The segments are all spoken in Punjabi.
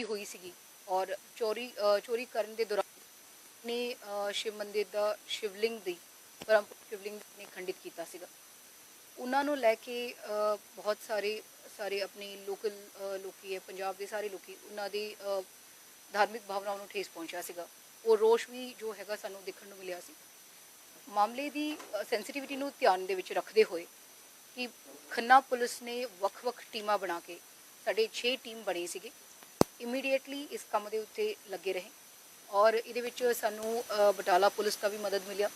ਚੋਰੀ ਹੋਈ ਸੀਗੀ ਔਰ ਚੋਰੀ ਚੋਰੀ ਕਰਨ ਦੇ ਦੌਰਾਨ ਨੇ ਸ਼ਿਵ ਮੰਦਿਰ ਦਾ ਸ਼ਿਵਲਿੰਗ ਦੀ, ਪਰਮ ਸ਼ਿਵਲਿੰਗ ਨੇ ਖੰਡਿਤ ਕੀਤਾ ਸੀਗਾ। ਉਹਨਾਂ ਨੂੰ ਲੈ ਕੇ ਬਹੁਤ ਸਾਰੇ ਸਾਰੇ ਆਪਣੇ ਲੋਕਲ ਲੋਕੀ ਹੈ, ਪੰਜਾਬ ਦੇ ਸਾਰੇ ਲੋਕੀ ਉਹਨਾਂ ਦੀ ਧਾਰਮਿਕ ਭਾਵਨਾਵਾਂ ਨੂੰ ਠੇਸ ਪਹੁੰਚਿਆ ਸੀਗਾ। ਉਹ ਰੋਸ਼ ਵੀ ਜੋ ਹੈਗਾ ਸਾਨੂੰ ਦੇਖਣ ਨੂੰ ਮਿਲਿਆ ਸੀ। ਮਾਮਲੇ ਦੀ ਸੈਂਸਿਟੀਵਿਟੀ ਨੂੰ ਧਿਆਨ ਦੇ ਵਿੱਚ ਰੱਖਦੇ ਹੋਏ ਕਿ ਖੰਨਾ ਪੁਲਿਸ ਨੇ ਵੱਖ-ਵੱਖ ਟੀਮਾਂ ਬਣਾ ਕੇ ਸਾਡੇ 6 ਟੀਮ ਬਣੇ ਸੀਗੇ। ਇਮੀਡੀਏਟਲੀ ਇਸ ਕੰਮ ਦੇ ਉੱਤੇ ਲੱਗੇ ਰਹੇ ਔਰ ਇਹਦੇ ਵਿੱਚ ਸਾਨੂੰ ਬਟਾਲਾ ਪੁਲਿਸ ਦਾ ਵੀ ਮਦਦ ਮਿਲਿਆ।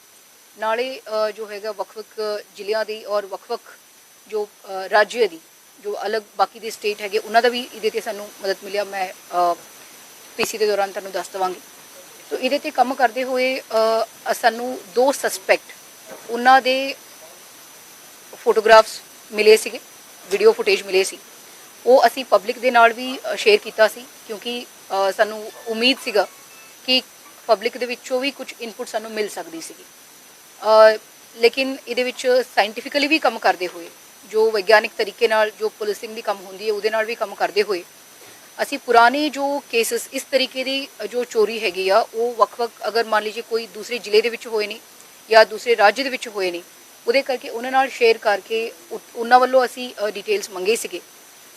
ਨਾਲੇ ਜੋ ਹੈਗਾ ਵੱਖ-ਵੱਖ ਜ਼ਿਲ੍ਹਿਆਂ ਦੀ ਔਰ ਵੱਖ-ਵੱਖ ਜੋ ਅ, ਰਾਜ ਦੀ ਜੋ ਅਲੱਗ ਬਾਕੀ ਦੇ ਸਟੇਟ ਹੈਗੇ ਉਹਨਾਂ ਦਾ ਵੀ ਇਹਦੇ ਤੇ ਸਾਨੂੰ ਮਦਦ ਮਿਲਿਆ। ਮੈਂ ਪੀਸੀ ਦੇ ਦੌਰਾਨ ਤੁਹਾਨੂੰ ਦੱਸ ਦਵਾਂਗੀ। ਤੋ ਇਹਦੇ ਤੇ ਕੰਮ ਕਰਦੇ ਹੋਏ ਸਾਨੂੰ ਦੋ ਸਸਪੈਕਟ ਉਹਨਾਂ ਦੇ ਫੋਟੋਗ੍ਰਾਫਸ ਮਿਲੇ ਸੀਗੇ ਵੀਡੀਓ ਫੁਟੇਜ ਮਿਲੇ ਸੀ। ਉਹ ਅਸੀਂ ਪਬਲਿਕ ਦੇ ਨਾਲ ਵੀ ਸ਼ੇਅਰ ਕੀਤਾ ਸੀ ਕਿਉਂਕਿ ਸਾਨੂੰ ਉਮੀਦ ਸੀਗਾ ਕਿ ਪਬਲਿਕ ਦੇ ਵਿੱਚੋਂ ਵੀ ਕੁਝ ਇਨਪੁਟ ਸਾਨੂੰ ਮਿਲ ਸਕਦੀ ਸੀਗੀ। ਲੇਕਿਨ ਇਹਦੇ ਵਿੱਚ ਸਾਇੰਟੀਫਿਕਲੀ ਵੀ ਕੰਮ ਕਰਦੇ ਹੋਏ, ਜੋ ਵਿਗਿਆਨਿਕ ਤਰੀਕੇ ਨਾਲ ਜੋ ਪੁਲਿਸਿੰਗ ਦੀ ਕੰਮ ਹੁੰਦੀ ਹੈ, ਉਹਦੇ ਨਾਲ ਵੀ ਕੰਮ ਕਰਦੇ ਹੋਏ, ਅਸੀਂ ਪੁਰਾਣੇ ਜੋ ਕੇਸਸ ਇਸ ਤਰੀਕੇ ਦੀ ਜੋ ਚੋਰੀ ਹੈਗੀ ਆ, ਉਹ ਵੱਖ-ਵੱਖ ਅਗਰ ਮੰਨ ਲਈਏ ਕੋਈ ਦੂਸਰੇ ਜ਼ਿਲ੍ਹੇ ਦੇ ਵਿੱਚ ਹੋਏ ਨੇ ਜਾਂ ਦੂਸਰੇ ਰਾਜ ਦੇ ਵਿੱਚ ਹੋਏ ਨੇ, ਉਹਦੇ ਕਰਕੇ ਉਹਨਾਂ ਨਾਲ ਸ਼ੇਅਰ ਕਰਕੇ ਉ- ਉਹਨਾਂ ਵੱਲੋਂ ਅਸੀਂ ਡਿਟੇਲਸ ਮੰਗੇ ਸੀਗੇ।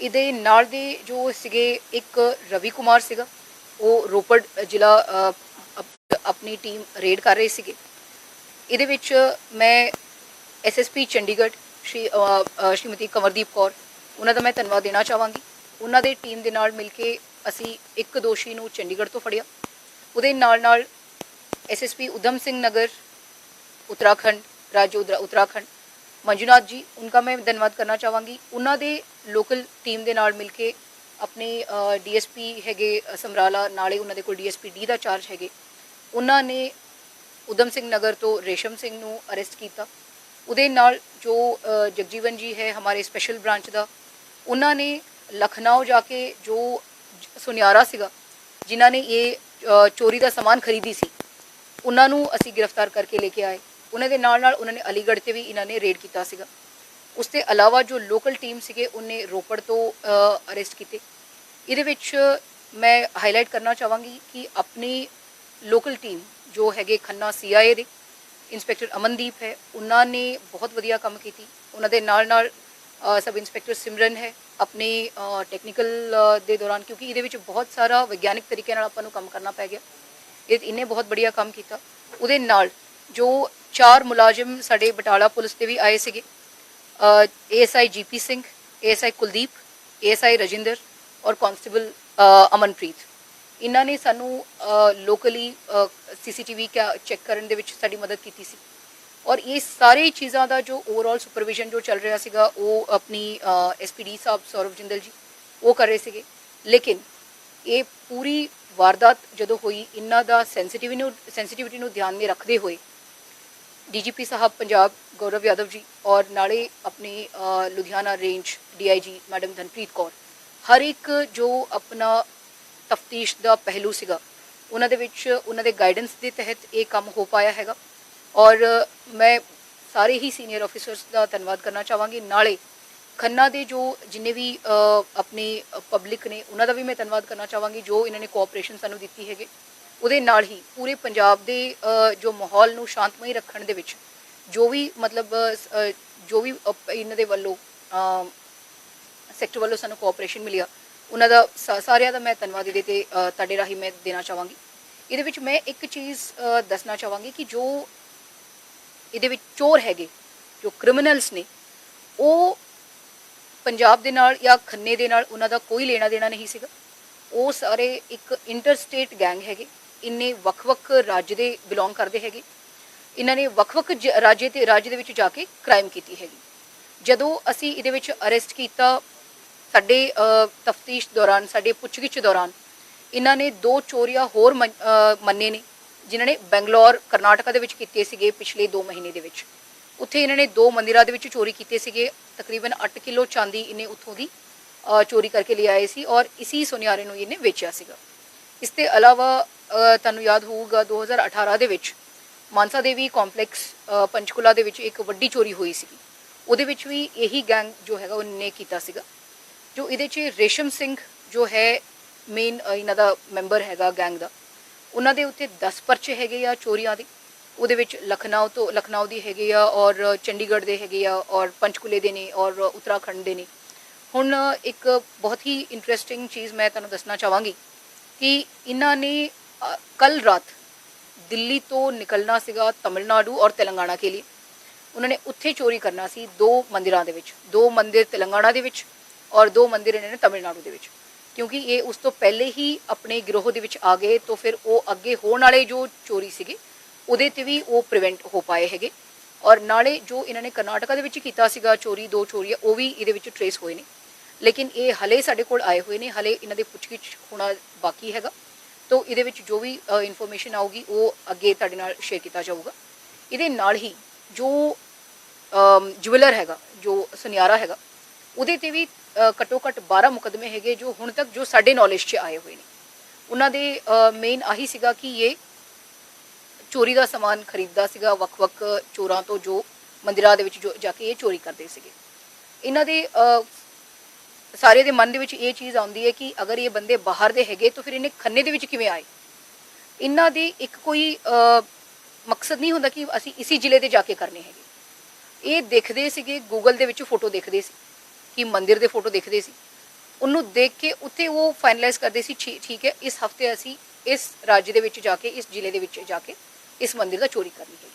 ਇਹਦੇ ਨਾਲ ਦੇ ਜੋ ਸੀਗੇ ਇੱਕ ਰਵੀ ਕੁਮਾਰ ਸੀਗਾ, ਉਹ ਰੋਪੜ ਜ਼ਿਲ੍ਹਾ ਆਪਣੀ ਟੀਮ ਰੇਡ ਕਰ ਰਹੇ ਸੀਗੇ। ਇਹਦੇ ਵਿੱਚ ਮੈਂ ਐਸਐਸਪੀ ਚੰਡੀਗੜ੍ਹ, ਸ਼੍ਰੀ ਸ਼੍ਰੀਮਤੀ ਕਮਰਦੀਪ ਕੌਰ, ਉਹਨਾਂ ਦਾ ਮੈਂ ਧੰਨਵਾਦ ਦੇਣਾ ਚਾਹਾਂਗੀ। ਉਹਨਾਂ ਦੇ ਟੀਮ ਦੇ ਨਾਲ ਮਿਲ ਕੇ ਅਸੀਂ ਇੱਕ ਦੋਸ਼ੀ ਨੂੰ ਚੰਡੀਗੜ੍ਹ ਤੋਂ ਫੜਿਆ। ਉਹਦੇ ਨਾਲ ਨਾਲ ਐਸਐਸਪੀ ਉਦਮ ਸਿੰਘ ਨਗਰ, ਉਤਰਾਖੰਡ ਰਾਜ ਉਤਰਾਖੰਡ, ਮੰਜੂਨਾਥ ਜੀ ਉਹਨਾਂ ਦਾ ਮੈਂ ਧੰਨਵਾਦ ਕਰਨਾ ਚਾਹਾਂਗੀ। ਉਹਨਾਂ ਦੇ ਲੋਕਲ ਟੀਮ ਦੇ ਨਾਲ ਮਿਲ ਕੇ ਆਪਣੇ ਡੀਐਸਪੀ ਹੈਗੇ ਸਮਰਾਲਾ, ਨਾਲੇ ਉਹਨਾਂ ਦੇ ਕੋਲ ਡੀਐਸਪੀ ਡੀ ਦਾ ਚਾਰਜ ਹੈਗੇ। ਉਹਨਾਂ ਨੇ ਉਦਮ ਸਿੰਘ ਨਗਰ ਤੋਂ ਰੇਸ਼ਮ ਸਿੰਘ ਨੂੰ ਅਰੈਸਟ ਕੀਤਾ। ਉਹਦੇ ਨਾਲ ਜੋ ਜਗਜੀਵਨ ਜੀ ਹੈ, ਹਮਾਰੇ ਸਪੈਸ਼ਲ ਬ੍ਰਾਂਚ ਦਾ, ਉਹਨਾਂ ਨੇ ਲਖਨਊ ਜਾ ਕੇ ਜੋ ਸੁਨਿਆਰਾ ਸੀਗਾ, ਜਿਨ੍ਹਾਂ ਨੇ ਇਹ ਚੋਰੀ ਦਾ ਸਮਾਨ ਖਰੀਦੀ ਸੀ, ਉਹਨਾਂ ਨੂੰ ਅਸੀਂ ਗ੍ਰਿਫਤਾਰ ਕਰਕੇ ਲੈ ਕੇ ਆਏ। ਉਹਨਾਂ ਦੇ ਨਾਲ ਨਾਲ ਉਹਨਾਂ ਨੇ ਅਲੀਗੜ੍ਹ ਤੇ ਵੀ ਇਹਨਾਂ ਨੇ ਰੇਡ ਕੀਤਾ ਸੀਗਾ। ਉਸ ਤੋਂ ਇਲਾਵਾ ਜੋ ਲੋਕਲ ਟੀਮ ਸੀਗੇ, ਉਹਨੇ ਰੋਪੜ ਤੋਂ ਅਰੈਸਟ ਕੀਤੇ। ਇਹਦੇ ਵਿੱਚ ਮੈਂ ਹਾਈਲਾਈਟ ਕਰਨਾ ਚਾਹਾਂਗੀ ਕਿ ਆਪਣੀ ਲੋਕਲ ਟੀਮ ਜੋ ਹੈਗੇ ਖੰਨਾ ਸੀਆਈਏ ਦੇ ਇੰਸਪੈਕਟਰ ਅਮਨਦੀਪ ਹੈ, ਉਹਨਾਂ ਨੇ ਬਹੁਤ ਵਧੀਆ ਕੰਮ ਕੀਤੀ। ਉਹਨਾਂ ਦੇ ਨਾਲ ਨਾਲ ਸਬ ਇੰਸਪੈਕਟਰ ਸਿਮਰਨ ਹੈ, ਆਪਣੇ ਟੈਕਨੀਕਲ ਦੇ ਦੌਰਾਨ, ਕਿਉਂਕਿ ਇਹਦੇ ਵਿੱਚ ਬਹੁਤ ਸਾਰਾ ਵਿਗਿਆਨਿਕ ਤਰੀਕੇ ਨਾਲ ਆਪਾਂ ਨੂੰ ਕੰਮ ਕਰਨਾ ਪੈ ਗਿਆ। ਇਹ ਇਹਨੇ ਬਹੁਤ ਬੜੀਆ ਕੰਮ ਕੀਤਾ। ਉਹਦੇ ਨਾਲ ਜੋ ਚਾਰ ਮੁਲਾਜ਼ਮ ਸਾਡੇ ਬਟਾਲਾ ਪੁਲਿਸ ਦੇ ਵੀ ਆਏ ਸੀਗੇ ASI GP Singh ASI Kuldeep ASI Rajinder ਔਰ ਕਾਂਸਟੇਬਲ ਅਮਨਪ੍ਰੀਤ ਇਹਨਾਂ ਨੇ ਸਾਨੂੰ ਲੋਕਲੀ ਸੀਸੀਟੀਵੀ ਚੈੱਕ ਕਰਨ ਦੇ ਵਿੱਚ ਸਾਡੀ ਮਦਦ ਕੀਤੀ ਸੀ ਔਰ ਇਹ ਸਾਰੇ ਚੀਜ਼ਾਂ ਦਾ ਜੋ ਓਵਰਆਲ ਸੁਪਰਵਿਜ਼ਨ ਜੋ ਚੱਲ ਰਿਹਾ ਸੀਗਾ ਉਹ ਆਪਣੀ ਐਸਪੀਡੀ ਸਾਹਿਬ ਸੌਰਵ ਜਿੰਦਲ ਜੀ ਉਹ ਕਰ ਰਹੇ ਸੀਗੇ ਲੇਕਿਨ ਇਹ ਪੂਰੀ ਵਾਰਦਾਤ ਜਦੋਂ ਹੋਈ ਇਹਨਾਂ ਦਾ ਸੈਂਸਿਟੀਵਿਟੀ ਨੂੰ ਸੈਂਸਿਟੀਵਿਟੀ ਨੂੰ ਧਿਆਨ ਵਿੱਚ ਰੱਖਦੇ ਹੋਏ ਡੀਜੀਪੀ ਸਾਹਿਬ ਪੰਜਾਬ ਗੌਰਵ ਯਾਦਵ ਜੀ ਔਰ ਨਾਲੇ ਆਪਣੇ Ludhiana range DIG madam Dhanpreet Kaur. ਹਰ ਇੱਕ ਜੋ ਆਪਣਾ ਤਫਤੀਸ਼ ਦਾ ਪਹਿਲੂ ਸੀਗਾ, ਉਹਨਾਂ ਦੇ ਵਿੱਚ ਉਹਨਾਂ ਦੇ ਗਾਈਡੈਂਸ ਦੇ ਤਹਿਤ ਇਹ ਕੰਮ ਹੋ ਪਾਇਆ ਹੈਗਾ। ਔਰ ਮੈਂ ਸਾਰੇ ਹੀ ਸੀਨੀਅਰ ਆਫੀਸਰਸ ਦਾ ਧੰਨਵਾਦ ਕਰਨਾ ਚਾਹਾਂਗੀ। ਨਾਲੇ ਖੰਨਾ ਦੇ ਜੋ ਜਿੰਨੇ ਵੀ ਆਪਣੇ ਪਬਲਿਕ ਨੇ, ਉਹਨਾਂ ਦਾ ਵੀ ਮੈਂ ਧੰਨਵਾਦ ਕਰਨਾ ਚਾਹਾਂਗੀ ਜੋ ਇਹਨਾਂ ਨੇ ਕੋਆਪਰੇਸ਼ਨ ਸਾਨੂੰ ਦਿੱਤੀ ਹੈਗੇ। ਉਹਦੇ ਨਾਲ ਹੀ ਪੂਰੇ ਪੰਜਾਬ ਦੇ ਜੋ ਮਾਹੌਲ ਨੂੰ ਸ਼ਾਂਤਮਈ ਰੱਖਣ ਦੇ ਵਿੱਚ ਜੋ ਵੀ ਮਤਲਬ ਜੋ ਵੀ ਇਹਨਾਂ ਦੇ ਵੱਲੋਂ ਸੈਕਟਰ ਵੱਲੋਂ ਸਾਨੂੰ ਕੋਆਪਰੇਸ਼ਨ ਮਿਲਿਆ, ਉਹਨਾਂ ਦਾ ਸਾ- ਸਾਰਿਆਂ ਦਾ ਮੈਂ ਧੰਨਵਾਦ ਇਹਦੇ ਤੇ ਤੁਹਾਡੇ ਰਾਹੀਂ ਮੈਂ ਦੇਣਾ ਚਾਹਾਂਗੀ। ਇਹਦੇ ਵਿੱਚ ਮੈਂ ਇੱਕ ਚੀਜ਼ ਦੱਸਣਾ ਚਾਹਾਂਗੀ ਕਿ ਜੋ ਇਹਦੇ ਵਿੱਚ ਚੋਰ ਹੈਗੇ, ਜੋ ਕ੍ਰਿਮੀਨਲਸ ਨੇ, ਉਹ ਪੰਜਾਬ ਦੇ ਨਾਲ ਜਾਂ ਖੰਨੇ ਦੇ ਨਾਲ ਉਹਨਾਂ ਦਾ ਕੋਈ ਲੈਣਾ ਦੇਣਾ ਨਹੀਂ ਸੀਗਾ। ਉਹ ਸਾਰੇ ਇੱਕ ਇੰਟਰਸਟੇਟ ਗੈਂਗ ਹੈਗੇ। ਇੰਨੇ ਵੱਖ-ਵੱਖ ਰਾਜ ਦੇ ਬਿਲੋਂਗ ਕਰਦੇ ਹੈਗੇ। ਇਹਨਾਂ ਨੇ ਵੱਖ-ਵੱਖ ਜ- ਰਾਜ ਤੇ, ਰਾਜ ਦੇ ਵਿੱਚ ਜਾ ਕੇ ਕ੍ਰਾਈਮ ਕੀਤੀ ਹੈਗੀ। ਜਦੋਂ ਅਸੀਂ ਇਹਦੇ ਵਿੱਚ ਅਰੈਸਟ ਕੀਤਾ, ਸਾਡੇ ਤਫਤੀਸ਼ ਦੌਰਾਨ, ਸਾਡੇ ਪੁੱਛਗਿੱਛ ਦੌਰਾਨ, ਇਹਨਾਂ ਨੇ ਦੋ ਚੋਰੀਆਂ ਹੋਰ ਮੰਨੇ ਨੇ, ਜਿਨ੍ਹਾਂ ਨੇ ਬੈਂਗਲੌਰ, ਕਰਨਾਟਕਾ ਦੇ ਵਿੱਚ ਕੀਤੇ ਸੀਗੇ ਪਿਛਲੇ 2 ਮਹੀਨੇ ਦੇ ਵਿੱਚ। ਉੱਥੇ ਇਹਨਾਂ ਨੇ ਦੋ ਮੰਦਿਰਾਂ ਦੇ ਵਿੱਚ ਚੋਰੀ ਕੀਤੇ ਸੀਗੇ। ਤਕਰੀਬਨ 8 ਕਿਲੋ ਚਾਂਦੀ ਇਹਨੇ ਉੱਥੋਂ ਦੀ ਚੋਰੀ ਕਰਕੇ ਲਿਆਏ ਸੀ ਔਰ ਇਸੀ ਸੁਨਿਆਰੇ ਨੂੰ ਇਹਨੇ ਵੇਚਿਆ ਸੀਗਾ। ਇਸ ਦੇ ਇਲਾਵਾ ਤੁਹਾਨੂੰ ਯਾਦ ਹੋਊਗਾ 2018 ਦੇ ਵਿੱਚ ਮਾਨਸਾ ਦੇਵੀ ਕੰਪਲੈਕਸ ਅ, ਪੰਚਕੁਲਾ ਦੇ ਵਿੱਚ ਇੱਕ ਵੱਡੀ ਚੋਰੀ ਹੋਈ ਸੀਗੀ ਉਹਦੇ ਵਿੱਚ ਵੀ ਇਹੀ ਗੈਂਗ ਜੋ ਹੈਗਾ ਉਹਨੇ ਕੀਤਾ ਸੀਗਾ। ਜੋ ਇਹਦੇ 'ਚ ਰੇਸ਼ਮ ਸਿੰਘ ਜੋ ਹੈ ਮੇਨ ਇਹਨਾਂ ਦਾ ਮੈਂਬਰ ਹੈਗਾ ਗੈਂਗ ਦਾ ਉਹਨਾਂ ਦੇ ਉੱਤੇ 10 ਪਰਚੇ ਹੈਗੇ ਆ ਚੋਰੀਆਂ ਦੇ। ਉਹਦੇ ਵਿੱਚ ਲਖਨਊ ਤੋਂ ਲਖਨਊ ਦੀ ਹੈਗੇ ਆ ਔਰ ਚੰਡੀਗੜ੍ਹ ਦੇ ਹੈਗੇ ਆ ਔਰ ਪੰਚਕੁਲੇ ਦੇ ਨੇ ਔਰ ਉੱਤਰਾਖੰਡ ਦੇ ਨੇ। ਹੁਣ ਇੱਕ ਬਹੁਤ ਹੀ ਇੰਟਰਸਟਿੰਗ ਚੀਜ਼ ਮੈਂ ਤੁਹਾਨੂੰ ਦੱਸਣਾ ਚਾਹਾਂਗੀ। ਕਿ ਇਹਨਾਂ ਨੇ ਕੱਲ ਰਾਤ ਦਿੱਲੀ ਤੋਂ ਨਿਕਲਣਾ ਸੀਗਾ ਤਮਿਲਨਾਡੂ ਔਰ ਤੇਲੰਗਾਨਾ ਕੇ ਲਈ ਉਹਨਾਂ ਨੇ ਉੱਥੇ ਚੋਰੀ ਕਰਨਾ ਸੀ ਦੋ ਮੰਦਿਰਾਂ ਦੇ ਵਿੱਚ, ਦੋ ਮੰਦਿਰ ਤੇਲੰਗਾਨਾ ਦੇ ਵਿੱਚ ਔਰ ਦੋ ਮੰਦਿਰ ਇਹਨਾਂ ਨੇ ਤਮਿਲਨਾਡੂ ਦੇ ਵਿੱਚ। ਕਿਉਂਕਿ ਇਹ ਉਸ ਤੋਂ ਪਹਿਲੇ ਹੀ ਆਪਣੇ ਗਿਰੋਹ ਦੇ ਵਿੱਚ ਆ ਗਏ, ਤਾਂ ਫਿਰ ਉਹ ਅੱਗੇ ਹੋਣ ਵਾਲੇ ਜੋ ਚੋਰੀ ਸੀਗੇ, ਉਹਦੇ ਤੇ ਵੀ ਉਹ ਪ੍ਰੀਵੈਂਟ ਹੋ ਪਾਏ ਹੈਗੇ। ਔਰ ਨਾਲੇ ਜੋ ਇਹਨਾਂ ਨੇ ਕਰਨਾਟਕਾ ਦੇ ਵਿੱਚ ਕੀਤਾ ਸੀਗਾ ਚੋਰੀ, ਦੋ ਚੋਰੀਆਂ ਉਹ ਵੀ ਇਹਦੇ ਵਿੱਚ ਟਰੇਸ ਹੋਏ ਨੇ। ਲੇਕਿਨ ਇਹ ਹਲੇ ਸਾਡੇ ਕੋਲ ਆਏ ਹੋਏ ਨੇ, ਹਲੇ ਇਹਨਾਂ ਦੇ ਪੁੱਛਗਿੱਛ ਹੋਣਾ ਬਾਕੀ ਹੈਗਾ। ਤੋਂ ਇਹਦੇ ਵਿੱਚ ਜੋ ਵੀ ਇਨਫੋਰਮੇਸ਼ਨ ਆਊਗੀ, ਉਹ ਅੱਗੇ ਤੁਹਾਡੇ ਨਾਲ ਸ਼ੇਅਰ ਕੀਤਾ ਜਾਊਗਾ। ਇਹਦੇ ਨਾਲ ਹੀ ਜੋ ਜੁਵਲਰ ਹੈਗਾ, ਜੋ ਸੁਨਿਆਰਾ ਹੈਗਾ, ਉਹਦੇ ਤੇ ਵੀ ਘੱਟੋ ਘੱਟ 12 ਮੁਕਦਮੇ ਹੈਗੇ, ਜੋ ਹੁਣ ਤੱਕ ਜੋ ਸਾਡੇ ਨੌਲੇਜ 'ਚ ਆਏ ਹੋਏ ਨੇ। ਉਹਨਾਂ ਦੇ ਮੇਨ ਆਹੀ ਸੀਗਾ ਕਿ ਇਹ ਚੋਰੀ ਦਾ ਸਮਾਨ ਖਰੀਦਦਾ ਸੀਗਾ, ਵੱਖ-ਵੱਖ ਚੋਰਾਂ ਤੋਂ ਜੋ ਮੰਦਿਰਾਂ ਦੇ ਵਿੱਚ ਜੋ ਜਾ ਕੇ ਇਹ ਚੋਰੀ ਕਰਦੇ ਸੀਗੇ। ਇਹਨਾਂ ਦੇ ਅ, ਸਾਰੇ ਦੇ ਮਨ ਦੇ ਵਿੱਚ ਇਹ ਚੀਜ਼ ਆਉਂਦੀ ਹੈ ਕਿ ਅਗਰ ਇਹ ਬੰਦੇ ਬਾਹਰ ਦੇ ਹੈਗੇ ਤਾਂ ਫਿਰ ਇਹਨੇ ਖੰਨੇ ਦੇ ਵਿੱਚ ਕਿਵੇਂ ਆਏ? ਇਹਨਾਂ ਦੀ ਇੱਕ ਕੋਈ ਮਕਸਦ ਨਹੀਂ ਹੁੰਦਾ ਕਿ ਅਸੀਂ ਇਸੇ ਜ਼ਿਲ੍ਹੇ ਤੇ ਜਾ ਕੇ ਕਰਨੇ ਹੈਗੇ। ਇਹ ਦੇਖਦੇ ਸੀਗੇ ਗੂਗਲ ਦੇ ਵਿੱਚ ਫੋਟੋ ਦੇਖਦੇ ਸੀ ਕਿ ਮੰਦਿਰ ਦੇ ਫੋਟੋ ਦੇਖਦੇ ਸੀ। ਉਹਨੂੰ ਦੇਖ ਕੇ ਉੱਥੇ ਉਹ ਫਾਈਨਲਾਈਜ਼ ਕਰਦੇ ਸੀ ਠੀ- ਠੀਕ ਹੈ ਇਸ ਹਫ਼ਤੇ ਅਸੀਂ ਇਸ ਰਾਜ ਦੇ ਵਿੱਚ ਜਾ ਕੇ ਇਸ ਜ਼ਿਲ੍ਹੇ ਦੇ ਵਿੱਚ ਜਾ ਕੇ ਇਸ ਮੰਦਿਰ ਦਾ ਚੋਰੀ ਕਰਨੀ ਹੈਗੀ।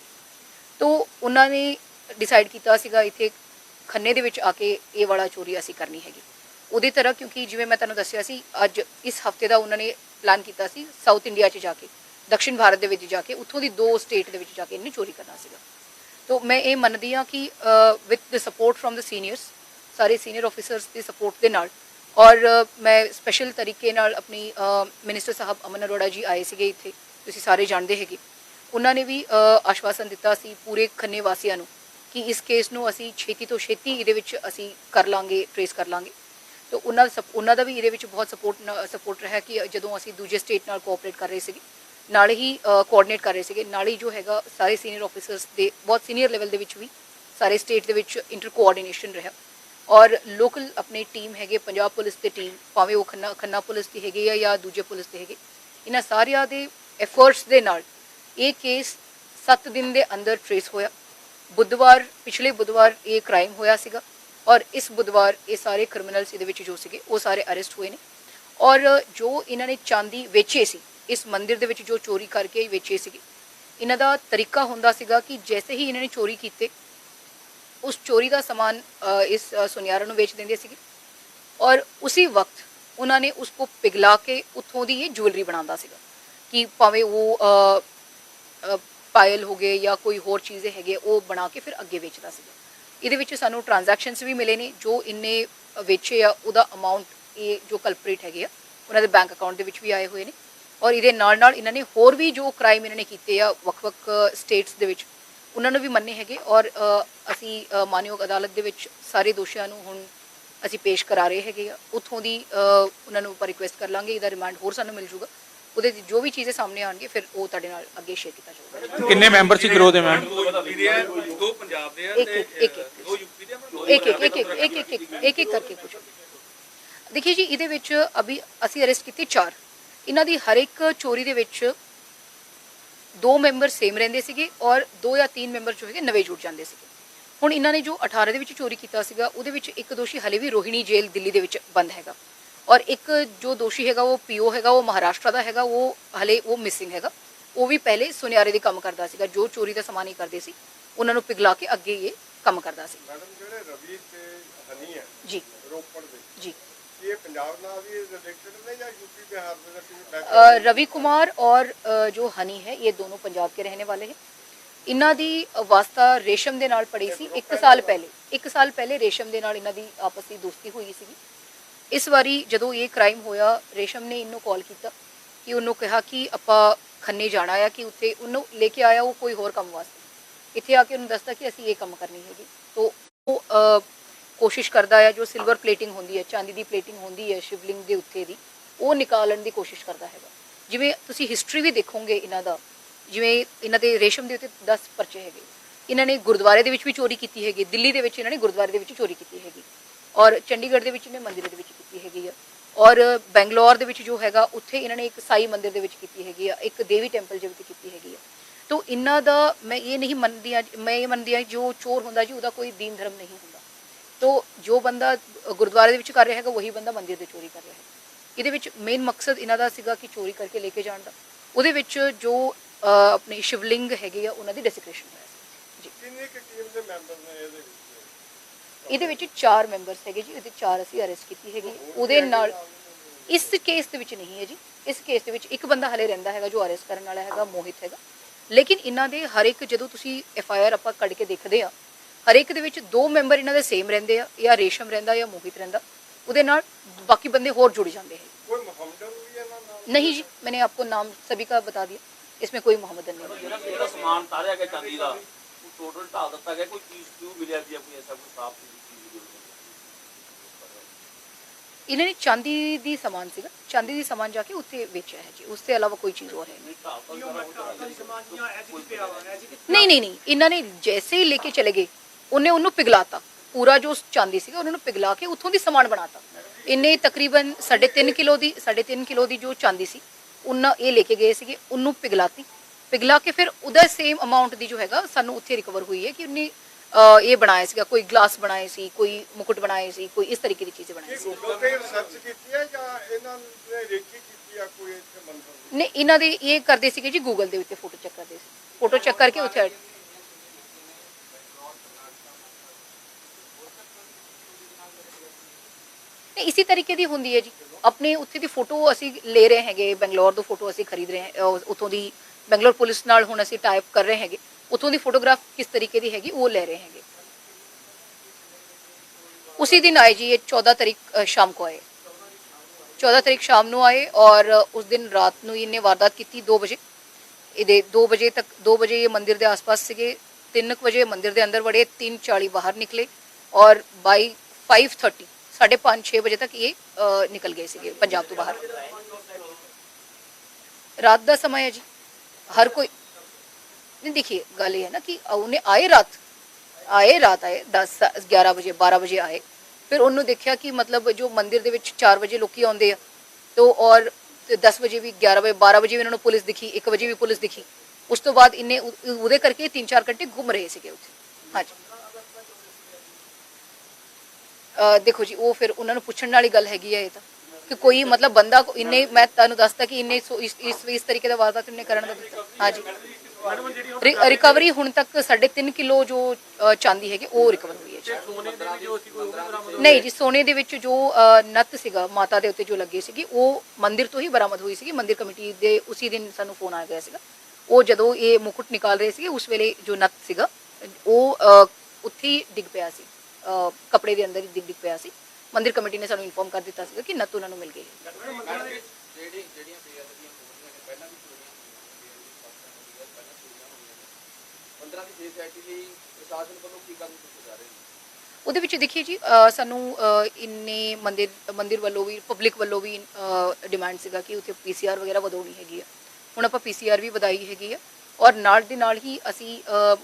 ਤੋ ਉਹਨਾਂ ਨੇ ਡਿਸਾਈਡ ਕੀਤਾ ਸੀਗਾ ਇੱਥੇ ਖੰਨੇ ਦੇ ਵਿੱਚ ਆ ਕੇ ਇਹ ਵਾਲਾ ਚੋਰੀ ਅਸੀਂ ਕਰਨੀ ਹੈਗੀ। ਉਹਦੇ ਤਰ੍ਹਾਂ ਕਿਉਂਕਿ ਜਿਵੇਂ ਮੈਂ ਤੁਹਾਨੂੰ ਦੱਸਿਆ ਸੀ, ਅੱਜ ਇਸ ਹਫ਼ਤੇ ਦਾ ਉਹਨਾਂ ਨੇ ਪਲਾਨ ਕੀਤਾ ਸੀ ਸਾਊਥ ਇੰਡੀਆ 'ਚ ਜਾ ਕੇ ਦਕਸ਼ਿਣ ਭਾਰਤ ਦੇ ਵਿੱਚ ਜਾ ਕੇ, ਉੱਥੋਂ ਦੀ ਦੋ ਸਟੇਟ ਦੇ ਵਿੱਚ ਜਾ ਕੇ ਇਹਨੇ ਚੋਰੀ ਕਰਨਾ ਸੀਗਾ। ਤੋ ਮੈਂ ਇਹ ਮੰਨਦੀ ਹਾਂ ਕਿ with the support from the seniors ਸਾਰੇ ਸੀਨੀਅਰ ਆਫੀਸਰਸ ਦੀ ਸਪੋਰਟ ਦੇ ਨਾਲ, ਔਰ ਮੈਂ ਸਪੈਸ਼ਲ ਤਰੀਕੇ ਨਾਲ ਆਪਣੀ ਮਿਨਿਸਟਰ ਸਾਹਿਬ ਅਮਨ ਅਰੋੜਾ ਜੀ ਆਏ ਸੀਗੇ ਇੱਥੇ, ਤੁਸੀਂ ਸਾਰੇ ਜਾਣਦੇ ਹੈਗੇ। ਉਹਨਾਂ ਨੇ ਵੀ ਆਸ਼ਵਾਸਨ ਦਿੱਤਾ ਸੀ ਪੂਰੇ ਖੰਨੇ ਵਾਸੀਆਂ ਨੂੰ ਕਿ ਇਸ ਕੇਸ ਨੂੰ ਅਸੀਂ ਛੇਤੀ ਤੋਂ ਛੇਤੀ ਇਹਦੇ ਵਿੱਚ ਅਸੀਂ ਕਰ ਲਾਂਗੇ ਟ੍ਰੇਸ ਕਰ ਲਾਂਗੇ। ਤਾਂ ਉਹਨਾਂ ਦਾ ਸਪ- ਉਹਨਾਂ ਦਾ ਵੀ ਇਹਦੇ ਵਿੱਚ ਬਹੁਤ ਸਪੋਰਟ ਸਪੋਰਟ ਰਿਹਾ ਕਿ ਜਦੋਂ ਅਸੀਂ ਦੂਜੇ ਸਟੇਟ ਨਾਲ ਕੋਆਪਰੇਟ ਕਰ ਰਹੇ ਸੀਗੇ, ਨਾਲੇ ਹੀ ਕੋਆਰਡੀਨੇਟ ਕਰ ਰਹੇ ਸੀਗੇ, ਨਾਲ ਹੀ ਜੋ ਹੈਗਾ ਸਾਰੇ ਸੀਨੀਅਰ ਆਫੀਸਰਸ ਦੇ, ਬਹੁਤ ਸੀਨੀਅਰ ਲੈਵਲ ਦੇ ਵਿੱਚ ਵੀ ਸਾਰੇ ਸਟੇਟ ਦੇ ਵਿੱਚ ਇੰਟਰ ਕੋਆਰਡੀਨੇਸ਼ਨ ਰਿਹਾ। ਔਰ ਲੋਕਲ ਆਪਣੀ ਟੀਮ ਹੈਗੇ, ਪੰਜਾਬ ਪੁਲਿਸ ਦੀ ਟੀਮ ਭਾਵੇਂ ਉਹ ਖੰਨਾ ਖੰਨਾ ਪੁਲਿਸ ਦੀ ਹੈਗੀ ਆ ਜਾਂ ਦੂਜੇ ਪੁਲਿਸ ਦੇ ਹੈਗੇ, ਇਹਨਾਂ ਸਾਰਿਆਂ ਦੇ ਐਫਰਟਸ ਦੇ ਨਾਲ ਇਹ ਕੇਸ 7 ਦਿਨ ਦੇ ਅੰਦਰ ਟ੍ਰੇਸ ਹੋਇਆ। ਬੁੱਧਵਾਰ ਪਿਛਲੇ ਬੁੱਧਵਾਰ ਇਹ ਕ੍ਰਾਈਮ ਹੋਇਆ ਸੀਗਾ। ਔਰ ਇਸ ਬੁੱਧਵਾਰ ਇਹ ਸਾਰੇ ਕ੍ਰਿਮੀਨਲਸ ਇਹਦੇ ਵਿੱਚ ਜੋ ਸੀਗੇ ਉਹ ਸਾਰੇ ਅਰੈਸਟ ਹੋਏ ਨੇ। ਔਰ ਜੋ ਇਹਨਾਂ ਨੇ ਚਾਂਦੀ ਵੇਚੇ ਸੀ ਇਸ ਮੰਦਿਰ ਦੇ ਵਿੱਚ ਜੋ ਚੋਰੀ ਕਰਕੇ ਵੇਚੇ ਸੀਗੇ ਇਹਨਾਂ ਦਾ ਤਰੀਕਾ ਹੁੰਦਾ ਸੀਗਾ ਕਿ ਜੈਸੇ ਹੀ ਇਹਨਾਂ ਨੇ ਚੋਰੀ ਕੀਤੇ ਉਸ ਚੋਰੀ ਦਾ ਸਮਾਨ ਇਸ ਅ, ਸੁਨਿਆਰਾਂ ਨੂੰ ਵੇਚ ਦਿੰਦੇ ਸੀਗੇ। ਔਰ ਉਸੇ ਵਕਤ ਉਹਨਾਂ ਨੇ ਉਸ ਕੋ ਪਿਘਲਾ ਕੇ ਉੱਥੋਂ ਦੀ ਇਹ ਜੁਐਲਰੀ ਬਣਾਉਂਦਾ ਸੀਗਾ ਕਿ ਭਾਵੇਂ ਉਹ ਪਾਇਲ ਹੋ ਗਏ ਜਾਂ ਕੋਈ ਹੋਰ ਚੀਜ਼ ਹੈਗੇ ਉਹ ਬਣਾ ਕੇ ਫਿਰ ਅੱਗੇ ਵੇਚਦਾ ਸੀਗਾ। ਇਹਦੇ ਵਿੱਚ ਸਾਨੂੰ ਟ੍ਰਾਂਜੈਕਸ਼ਨਸ ਵੀ ਮਿਲੇ ਨੇ, ਜੋ ਇੰਨੇ ਵੇਚੇ ਆ, ਉਹਦਾ ਅਮਾਉਂਟ ਇਹ ਜੋ ਕਲਪਰੇਟ ਹੈਗੇ ਆ, ਉਹਨਾਂ ਦੇ ਬੈਂਕ ਅਕਾਊਂਟ ਦੇ ਵਿੱਚ ਵੀ ਆਏ ਹੋਏ ਨੇ। ਔਰ ਇਹਦੇ ਨਾਲ ਨਾਲ ਇਹਨਾਂ ਨੇ ਹੋਰ ਵੀ ਜੋ ਕ੍ਰਾਈਮ ਇਹਨਾਂ ਨੇ ਕੀਤੇ ਆ, ਵੱਖ-ਵੱਖ ਸਟੇਟਸ ਦੇ ਵਿੱਚ, ਉਹਨਾਂ ਨੂੰ ਵੀ ਮੰਨੇ ਹੈਗੇ। ਔਰ ਅਸੀਂ ਮਾਨਯੋਗ ਅਦਾਲਤ ਦੇ ਵਿੱਚ ਸਾਰੇ ਦੋਸ਼ੀਆਂ ਨੂੰ ਹੁਣ ਅਸੀਂ ਪੇਸ਼ ਕਰਾ ਰਹੇ ਹੈਗੇ ਆ। ਉੱਥੋਂ ਦੀ ਉਹਨਾਂ ਨੂੰ ਆਪਾਂ ਰਿਕੁਐਸਟ ਕਰ ਲਾਂਗੇ, ਇਹਦਾ ਰਿਮਾਂਡ ਹੋਰ ਸਾਨੂੰ ਮਿਲ ਜੂਗਾ ਉਹਦੇ ਦੀ ਜੋ ਵੀ ਚੀਜ਼ਾਂ ਸਾਹਮਣੇ ਆਉਣਗੇ ਫਿਰ ਉਹ ਤੁਹਾਡੇ ਨਾਲ ਅੱਗੇ ਸ਼ੇਅਰ ਕੀਤਾ ਜਾਊਗਾ। ਕਿੰਨੇ ਮੈਂਬਰ ਸੀ ਗਿਰੋਹ ਦੇ ਮੈਮ? ਦੋ ਪੰਜਾਬ ਦੇ ਆ ਇੱਕ ਇੱਕ ਇੱਕ ਦੋ ਯੂਪੀ ਦੇ ਇੱਕ ਇੱਕ ਇੱਕ ਇੱਕ ਇੱਕ ਇੱਕ ਇੱਕ ਕਰਕੇ ਪੁੱਛੋ। ਦੇਖਿਏ ਜੀ ਇਹਦੇ ਵਿੱਚ ਅਭੀ ਅਸੀਂ ਇੱਕ ਦੋ ਮੈਂਬਰ ਸੇਮ ਰਹਿੰਦੇ ਸੀਗੇ ਔਰ ਦੋ ਜਾਂ ਤਿੰਨ ਮੈਂਬਰ ਜੋ ਹੈਗੇ ਨਵੇਂ ਜੁੜ ਜਾਂਦੇ ਸੀਗੇ। ਹੁਣ ਇਹਨਾਂ ਨੇ ਜੋ 18 ਦੇ ਵਿੱਚ ਚੋਰੀ ਕੀਤਾ ਸੀਗਾ ਉਹਦੇ ਵਿੱਚ ਇੱਕ ਦੋਸ਼ੀ ਹਲੇ ਵੀ ਰੋਹਿਣੀ ਜੇਲ੍ਹ ਦਿੱਲੀ ਦੇ ਵਿੱਚ ਬੰਦ ਹੈਗਾ। ਔਰ ਇੱਕ ਜੋ ਦੋਸ਼ੀ ਹੈਗਾ ਉਹ ਪੀਓ ਹੈਗਾ ਉਹ ਮਹਾਰਾਸ਼ਟਰ ਦਾ ਹੈਗਾ ਉਹ ਹਲੇ ਉਹ ਮਿਸਿੰਗ ਹੈਗਾ। ਉਹ ਵੀ ਪਹਿਲੇ ਸੁਨਿਆਰੇ ਦੇ ਕੰਮ ਕਰਦਾ ਸੀਗਾ ਜੋ ਚੋਰੀ ਦਾ ਸਮਾਨ ਹੀ ਕਰਦੇ ਸੀ ਉਹਨਾਂ ਨੂੰ ਪਿਗਲਾ ਕੇ ਅੱਗੇ ਇਹ ਕੰਮ ਕਰਦਾ ਸੀ। ਰਵੀ ਕੁਮਾਰ ਔਰ ਜੋ ਹਨੀ ਹੈ ਇਹ ਦੋਨੋਂ ਪੰਜਾਬ ਕੇ ਰਹਿਣੇ ਵਾਲੇ ਹੈ। ਇਹਨਾਂ ਦੀ ਵਾਸਤਾ ਰੇਸ਼ਮ ਦੇ ਨਾਲ ਪੜੀ ਸੀ 1 ਸਾਲ ਪਹਿਲੇ 1 ਸਾਲ ਪਹਿਲੇ ਰੇਸ਼ਮ ਦੇ ਨਾਲ ਇਹਨਾਂ ਦੀ ਆਪਸ ਦੀ ਦੋਸਤੀ ਹੋਈ ਸੀਗੀ। ਇਸ ਵਾਰੀ ਜਦੋਂ ਇਹ ਕ੍ਰਾਈਮ ਹੋਇਆ, ਰੇਸ਼ਮ ਨੇ ਇਹਨੂੰ ਕਾਲ ਕੀਤਾ ਕਿ ਉਹਨੂੰ ਕਿਹਾ ਕਿ ਆਪਾਂ ਖੰਨੇ ਜਾਣਾ ਆ, ਕਿ ਉੱਥੇ ਉਹਨੂੰ ਲੈ ਕੇ ਆਇਆ ਉਹ ਕੋਈ ਹੋਰ ਕੰਮ ਵਾਸਤੇ। ਇੱਥੇ ਆ ਕੇ ਉਹਨੂੰ ਦੱਸਦਾ ਕਿ ਅਸੀਂ ਇਹ ਕੰਮ ਕਰਨੀ ਹੈਗੀ। ਤੋ ਉਹ ਕੋਸ਼ਿਸ਼ ਕਰਦਾ ਆ, ਜੋ ਸਿਲਵਰ ਪਲੇਟਿੰਗ ਹੁੰਦੀ ਹੈ, ਚਾਂਦੀ ਦੀ ਪਲੇਟਿੰਗ ਹੁੰਦੀ ਹੈ, ਸ਼ਿਵਲਿੰਗ ਦੇ ਉੱਤੇ ਦੀ, ਉਹ ਨਿਕਾਲਣ ਦੀ ਕੋਸ਼ਿਸ਼ ਕਰਦਾ ਹੈਗਾ। ਜਿਵੇਂ ਤੁਸੀਂ ਹਿਸਟਰੀ ਵੀ ਦੇਖੋਗੇ ਇਹਨਾਂ ਦਾ, ਜਿਵੇਂ ਇਹਨਾਂ ਦੇ ਰੇਸ਼ਮ ਦੇ ਉੱਤੇ 10 ਪਰਚੇ ਹੈਗੇ। ਇਹਨਾਂ ਨੇ ਗੁਰਦੁਆਰੇ ਦੇ ਵਿੱਚ ਵੀ ਚੋਰੀ ਕੀਤੀ ਹੈਗੀ, ਦਿੱਲੀ ਦੇ ਵਿੱਚ ਇਹਨਾਂ ਨੇ ਗੁਰਦੁਆਰੇ ਦੇ ਵਿੱਚ ਚੋਰੀ ਕੀਤੀ ਹੈਗੀ। ਔਰ ਚੰਡੀਗੜ੍ਹ ਦੇ ਵਿੱਚ ਇਹਨੇ ਮੰਦਿਰ ਦੇ ਵਿੱਚ ਕੀਤੀ ਹੈਗੀ ਆ। ਔਰ ਬੈਂਗਲੌਰ ਦੇ ਵਿੱਚ ਜੋ ਹੈਗਾ, ਉੱਥੇ ਇਹਨਾਂ ਨੇ ਇੱਕ ਸਾਈ ਮੰਦਿਰ ਦੇ ਵਿੱਚ ਕੀਤੀ ਹੈਗੀ ਆ, ਇੱਕ ਦੇਵੀ ਟੈਂਪਲ ਦੇ ਵਿੱਚ ਕੀਤੀ ਹੈਗੀ ਆ। ਤੋ ਇਹਨਾਂ ਦਾ, ਮੈਂ ਇਹ ਨਹੀਂ ਮੰਨਦੀ ਹਾਂ, ਮੈਂ ਇਹ ਮੰਨਦੀ ਹਾਂ, ਜੋ ਚੋਰ ਹੁੰਦਾ ਜੀ, ਉਹਦਾ ਕੋਈ ਦੀਨ ਧਰਮ ਨਹੀਂ ਹੁੰਦਾ। ਤੋ ਜੋ ਬੰਦਾ ਗੁਰਦੁਆਰੇ ਦੇ ਵਿੱਚ ਕਰ ਰਿਹਾ ਹੈਗਾ ਵਹੀ ਬੰਦਾ ਮੰਦਿਰ ਦੇ ਚੋਰੀ ਕਰ ਰਿਹਾ ਹੈ ਇਹਦੇ ਵਿੱਚ ਮੇਨ ਮਕਸਦ ਇਹਨਾਂ ਦਾ ਸੀਗਾ ਕਿ ਚੋਰੀ ਕਰਕੇ ਲੈ ਕੇ ਜਾਣ ਦਾ। ਉਹਦੇ ਵਿੱਚ ਜੋ ਆਪਣੇ ਸ਼ਿਵਲਿੰਗ ਹੈਗੇ ਆ, ਉਹਨਾਂ ਦੀ ਡੈਸਿਕ੍ਰੇਸ਼ਨ ਹੋਇਆ ਸੀ। ਜੀ। ਕਿੰਨੀ ਕੁ ਟੀਮ ਦੇ ਮੈਂਬਰ ਨੇ ਇਹਦੇ ਵਿੱਚ? ਇਹਦੇ ਵਿੱਚ ਚਾਰ ਮੈਂਬਰਸ ਹੈਗੇ ਜੀ ਇਹਦੇ ਚਾਰ ਅਸੀਂ ਅਰੈਸਟ ਕੀਤੀ ਹੈਗੀ ਉਹਦੇ ਨਾਲ ਇਸ ਕੇਸ ਦੇ ਵਿੱਚ ਨਹੀਂ ਹੈ ਜੀ ਇਸ ਕੇਸ ਦੇ ਵਿੱਚ ਇੱਕ ਬੰਦਾ ਹਲੇ ਰਹਿੰਦਾ ਹੈਗਾ ਜੋ ਅਰੈਸਟ ਕਰਨ ਵਾਲਾ ਹੈਗਾ ਮੋਹਿਤ ਹੈਗਾ ਲੇਕਿਨ ਇਹਨਾਂ ਦੇ ਹਰ ਇੱਕ ਜਦੋਂ ਤੁਸੀਂ ਐਫ ਆਈ ਆਰ ਆਪਾਂ ਕੱਢ ਕੇ ਦੇਖਦੇ ਆ ਹਰ ਇੱਕ ਦੇ ਵਿੱਚ ਦੋ ਮੈਂਬਰ ਇਹਨਾਂ ਦੇ ਸੇਮ ਰਹਿੰਦੇ ਆ ਜਾਂ ਰੇਸ਼ਮ ਰਹਿੰਦਾ ਜਾਂ ਮੋਹਿਤ ਰਹਿੰਦਾ ਉਹਦੇ ਨਾਲ ਬਾਕੀ ਬੰਦੇ ਹੋਰ ਜੁੜ ਜਾਂਦੇ ਹੈ ਕੋਈ ਮੁਹੰਮਦਨ ਵੀ ਇਹਨਾਂ ਨਾਲ नहीं जी मैंने आपको नाम सभी का बता दिया इसमें कोई मोहम्मदन नहीं है ਜਿਹੜਾ ਜਿਹੜਾ ਸਮਾਨ ਤਾਰਿਆ ਗਿਆ ਚਾਂਦੀ ਦਾ ਉਹ ਟੋਟਲ ਢਾਲ ਦਿੱਤਾ ਗਿਆ ਕੋਈ ਚੀਜ਼ ਕਿਉਂ ਇਹਨਾਂ ਨੇ ਚਾਂਦੀ ਦੀ ਸਮਾਨ ਸੀਗਾ, ਚਾਂਦੀ ਦੀ ਸਮਾਨ ਜਾ ਕੇ ਉੱਥੇ ਵੇਚਿਆ ਹੈ ਜੀ। ਉਸ ਤੋਂ ਇਲਾਵਾ ਕੋਈ ਚੀਜ਼ ਹੋਰ ਹੈ ਨਹੀਂ। ਨਹੀਂ ਨਹੀਂ ਨਹੀਂ, ਇਹਨਾਂ ਨੇ ਜੈਸੇ ਹੀ ਲੈ ਕੇ ਚਲੇ ਗਏ, ਉਹਨੇ ਉਹਨੂੰ ਪਿਘਲਾਤਾ। ਪੂਰਾ ਜੋ ਚਾਂਦੀ ਸੀਗਾ, ਉਹਨਾਂ ਨੂੰ ਪਿਘਲਾ ਕੇ ਉੱਥੋਂ ਦੀ ਸਮਾਨ ਬਣਾਤਾ। ਇੰਨੇ ਤਕਰੀਬਨ 3.5 ਕਿਲੋ ਦੀ 3.5 ਕਿਲੋ ਦੀ ਜੋ ਚਾਂਦੀ ਸੀ, ਉਹਨਾਂ ਇਹ ਲੈ ਕੇ ਗਏ ਸੀਗੇ, ਉਹਨੂੰ ਪਿਘਲਾਤੀ। ਪਿਘਲਾ ਕੇ ਫਿਰ ਉਹਦਾ ਸੇਮ ਅਮਾਉਂਟ ਦੀ ਜੋ ਹੈਗਾ, ਸਾਨੂੰ ਉੱਥੇ ਰਿਕਵਰ ਹੋਈ ਹੈ ਕਿ ਉਹਨੇ ਇਹ ਬਣਾਇਆ ਸੀਗਾ ਕੋਈ ਗਲਾਸ ਬਣਾਏ ਸੀ ਕੋਈ ਮੁਕੁਟ ਬਣਾਏ ਸੀ ਕੋਈ ਇਸ ਤਰੀਕੇ ਦੀ ਚੀਜ਼ਾਂ ਬਣਾਈ ਸੀ। ਗੂਗਲ ਤੇ ਸਰਚ ਕੀਤੀ ਹੈ ਜਾਂ ਇਹਨਾਂ ਨੇ ਰੇਕੀ ਕੀਤੀ ਆ ਕੋਈ ਇੱਥੇ ਮੰਦਰ ਨੇ ਇਹਨਾਂ ਦੇ ਇਹ ਕਰਦੇ ਸੀਗੇ ਜੀ ਗੂਗਲ ਦੇ ਉੱਤੇ ਫੋਟੋ ਚੈੱਕ ਕਰਦੇ ਸੀ। ਫੋਟੋ ਚੈੱਕ ਕਰਕੇ ਉੱਥੇ ਤੇ ਇਸੇ ਤਰੀਕੇ ਦੀ ਹੁੰਦੀ ਹੈ ਜੀ। ਆਪਣੇ ਉੱਥੇ ਦੀ ਫੋਟੋ ਅਸੀਂ ਲੈ ਰਹੇ ਹੈਗੇ ਬੰਗਲੌਰ ਤੋਂ ਫੋਟੋ ਅਸੀਂ ਖਰੀਦ ਰਹੇ ਹਾਂ ਉੱਥੋਂ ਦੀ ਬੰਗਲੌਰ ਪੁਲਿਸ ਨਾਲ ਹੁਣ ਅਸੀਂ ਟਾਈਪ ਕਰ ਰਹੇ ਹੈਗੇ। उतों की फोटोग्राफ किस तरीके की हैगी, वो लै रहे हैं उसी दिन आए जी, ये चौदह तरीक शाम को आए। चौदह तरीक शाम को आए और उस दिन रात को इन्हें वारदात की दो बजे। ये दो बजे तक, दो बजे ये मंदिर के आस पास से तीन बजे मंदिर के अंदर वड़े, तीन चाली बाहर निकले और बाई फाइव थर्टी साढ़े पाँच छः बजे तक ये निकल गए थे पंजाब तो बाहर। रात का समय है जी। हर कोई नहीं देखिए गल ये है ना कि उन्हें आए रात ਆਏ ਰਾਤ ਆਏ 10 11 ਵਜੇ 12 ਵਜੇ ਆਏ ਫਿਰ ਉਹਨੂੰ ਦੇਖਿਆ ਕਿ ਮਤਲਬ ਜੋ ਮੰਦਿਰ ਦੇ ਵਿੱਚ 4 ਵਜੇ ਲੋਕੀ ਆਉਂਦੇ ਆ ਤੋ ਔਰ ਤੇ 10 ਵਜੇ ਵੀ 11 ਵਜੇ 12 ਵਜੇ ਵੀ ਇਹਨਾਂ ਨੂੰ ਪੁਲਿਸ ਦਿਖੀ 1 ਵਜੇ ਵੀ ਪੁਲਿਸ ਦਿਖੀ ਉਸ ਤੋਂ ਬਾਅਦ ਇਹਨੇ ਉਹ- ਉਹਦੇ ਕਰਕੇ 3-4 ਘੰਟੇ ਘੁੰਮ ਰਹੇ ਸੀਗੇ ਉੱਥੇ ਹਾਂਜੀ ਅ, ਦੇਖੋ ਜੀ ਉਹ ਫਿਰ ਉਹਨਾਂ ਨੂੰ ਪੁੱਛਣ ਵਾਲੀ ਗੱਲ ਹੈਗੀ ਹੈ ਇਹ ਤਾਂ ਕਿ ਕੋਈ ਮਤਲਬ ਬੰਦਾ ਕੋ- ਇੰਨੇ ਮੈਂ ਤੁਹਾਨੂੰ ਦੱਸਤਾ ਕਿ ਇੰਨੇ ਸੋ- ਇਸ ਇਸ ਇਸ ਤਰੀਕੇ ਦਾ ਵਾਰਦਾਤ ਇਹਨੇ ਕਰਨ ਦਾ ਦਿੱਤਾ ਹਾਂਜੀ ਰਿ- ਰਿਕਵਰੀ ਹੁਣ ਤੱਕ 3.5 ਕਿਲੋ ਜੋ ਚਾਂਦੀ ਹੈਗੀ ਉਹ ਰਿਕਵਰ ਹੋਈ ਹੈ ਜੀ। ਨਹੀਂ ਜੀ ਸੋਨੇ ਦੇ ਵਿੱਚ ਜੋ ਨੱਤ ਸੀਗਾ ਮਾਤਾ ਦੇ ਉੱਤੇ ਜੋ ਲੱਗੇ ਸੀਗੀ ਉਹ ਮੰਦਿਰ ਤੋਂ ਹੀ ਬਰਾਮਦ ਹੋਈ ਸੀਗੀ। ਮੰਦਿਰ ਕਮੇਟੀ ਦੇ ਉਸੇ ਦਿਨ ਸਾਨੂੰ ਫੋਨ ਆ ਗਿਆ ਸੀਗਾ। ਉਹ ਜਦੋਂ ਇਹ ਮੁਕੁਟ ਨਿਕਾਲ ਰਹੇ ਸੀਗੇ ਉਸ ਵੇਲੇ ਜੋ ਨੱਤ ਸੀਗਾ ਉਹ ਉੱਥੇ ਹੀ ਡਿੱਗ ਪਿਆ ਸੀ। ਕੱਪੜੇ ਦੇ ਅੰਦਰ ਹੀ ਡਿੱਗ ਡਿੱਗ ਪਿਆ ਸੀ। ਮੰਦਿਰ ਕਮੇਟੀ ਨੇ ਸਾਨੂੰ ਇਨਫੋਰਮ ਕਰ ਦਿੱਤਾ ਸੀਗਾ ਕਿ ਨੱਤ ਉਹਨਾਂ ਨੂੰ ਮਿਲ ਗਈ ਹੈ। ਜਿਹੜੀ ਜਿਹੜੀਆਂ ਬੇਅਦਬੀਆਂ ਹੋ ਰਹੀਆਂ ਨੇ ਪਹਿਲਾਂ ਵੀ ਚੋਰੀਆਂ ਹੋਈਆਂ ਨੇ ਪਹਿਲਾਂ ਚੋਰੀਆਂ ਹੋਈਆਂ ਨੇ 15 ਦੀ ਸੋਸਾਇਟੀ ਲਈ ਪ੍ਰਸ਼ਾਸਨ ਵੱਲੋਂ ਕੀ ਕਦਮ ਚੁੱਕੇ ਜਾ ਰਹੇ ਨੇ? ਉਹਦੇ ਵਿੱਚ ਦੇਖੀਏ ਜੀ ਸਾਨੂੰ ਇੰਨੇ ਮੰਦਿਰ ਮੰਦਿਰ ਵੱਲੋਂ ਵੀ ਪਬਲਿਕ ਵੱਲੋਂ ਵੀ ਡਿਮਾਂਡ ਸੀਗਾ ਕਿ ਉੱਥੇ ਪੀਸੀਆਰ ਵਗੈਰਾ ਵਧਾਉਣੀ ਹੈਗੀ ਆ। ਹੁਣ ਆਪਾਂ ਪੀਸੀਆਰ ਵੀ ਵਧਾਈ ਹੈਗੀ ਆ ਔਰ ਨਾਲ ਦੇ ਨਾਲ ਹੀ ਅਸੀਂ